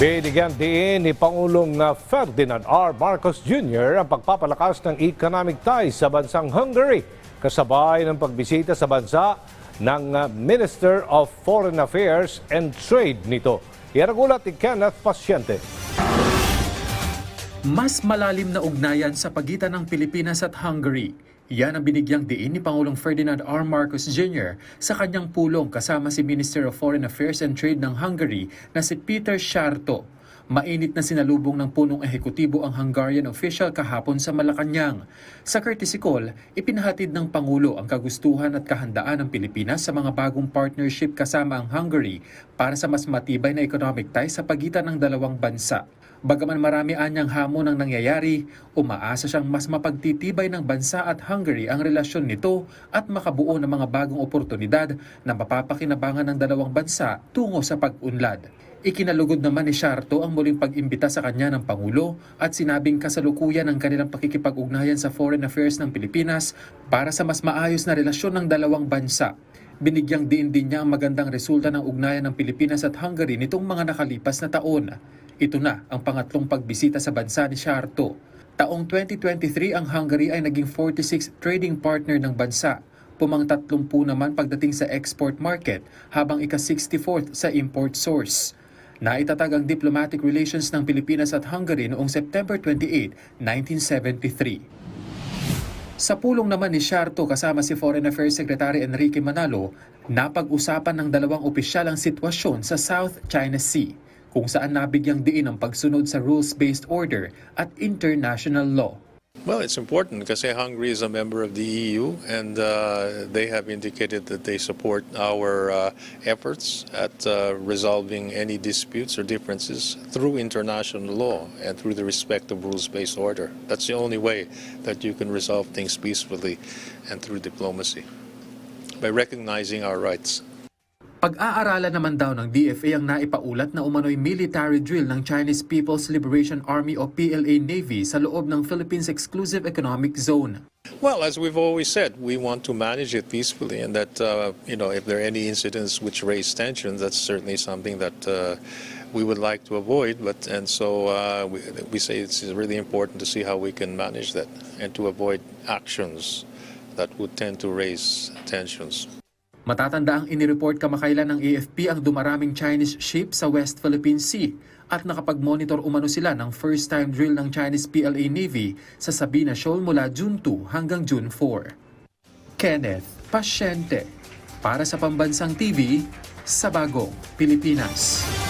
Binigyan din ni Pangulong uh, Ferdinand R. Marcos Jr. ang pagpapalakas ng economic ties sa bansang Hungary kasabay ng pagbisita sa bansa ng uh, Minister of Foreign Affairs and Trade nito. Yan ang ulat ni Kenneth Pasyente. Mas malalim na ugnayan sa pagitan ng Pilipinas at Hungary. Yan ang binigyang diin ni Pangulong Ferdinand R. Marcos Jr. sa kanyang pulong kasama si Minister of Foreign Affairs and Trade ng Hungary na si Peter Sharto. Mainit na sinalubong ng punong ehekutibo ang Hungarian official kahapon sa Malacanang. Sa courtesy call, ipinahatid ng Pangulo ang kagustuhan at kahandaan ng Pilipinas sa mga bagong partnership kasama ang Hungary para sa mas matibay na economic ties sa pagitan ng dalawang bansa. Bagaman marami anyang hamon ang nangyayari, umaasa siyang mas mapagtitibay ng bansa at Hungary ang relasyon nito at makabuo ng mga bagong oportunidad na mapapakinabangan ng dalawang bansa tungo sa pag-unlad. Ikinalugod naman ni Sharto ang muling pag-imbita sa kanya ng Pangulo at sinabing kasalukuyan ang kanilang pakikipag-ugnayan sa foreign affairs ng Pilipinas para sa mas maayos na relasyon ng dalawang bansa. Binigyang diin din niya ang magandang resulta ng ugnayan ng Pilipinas at Hungary nitong mga nakalipas na taon. Ito na ang pangatlong pagbisita sa bansa ni Sharto. Taong 2023 ang Hungary ay naging 46th trading partner ng bansa. Pumang 30 naman pagdating sa export market habang ika-64th sa import source. Naitatag ang diplomatic relations ng Pilipinas at Hungary noong September 28, 1973. Sa pulong naman ni Sharto kasama si Foreign Affairs Secretary Enrique Manalo, napag-usapan ng dalawang opisyal ang sitwasyon sa South China Sea, kung saan nabigyang diin ang pagsunod sa rules-based order at international law. Well, it's important because Hungary is a member of the EU, and uh, they have indicated that they support our uh, efforts at uh, resolving any disputes or differences through international law and through the respect of rules-based order. That's the only way that you can resolve things peacefully and through diplomacy by recognizing our rights. Pag-aaralan naman daw ng DFA ang naipaulat na umano'y military drill ng Chinese People's Liberation Army o PLA Navy sa loob ng Philippines Exclusive Economic Zone. Well, as we've always said, we want to manage it peacefully, and that uh, you know, if there are any incidents which raise tensions, that's certainly something that uh, we would like to avoid. But and so uh, we, we say it's really important to see how we can manage that and to avoid actions that would tend to raise tensions. Matatanda ang inireport kamakailan ng AFP ang dumaraming Chinese ship sa West Philippine Sea at nakapag-monitor umano sila ng first-time drill ng Chinese PLA Navy sa Sabina Shoal mula June 2 hanggang June 4. Kenneth Pasyente para sa Pambansang TV sa Bagong Pilipinas.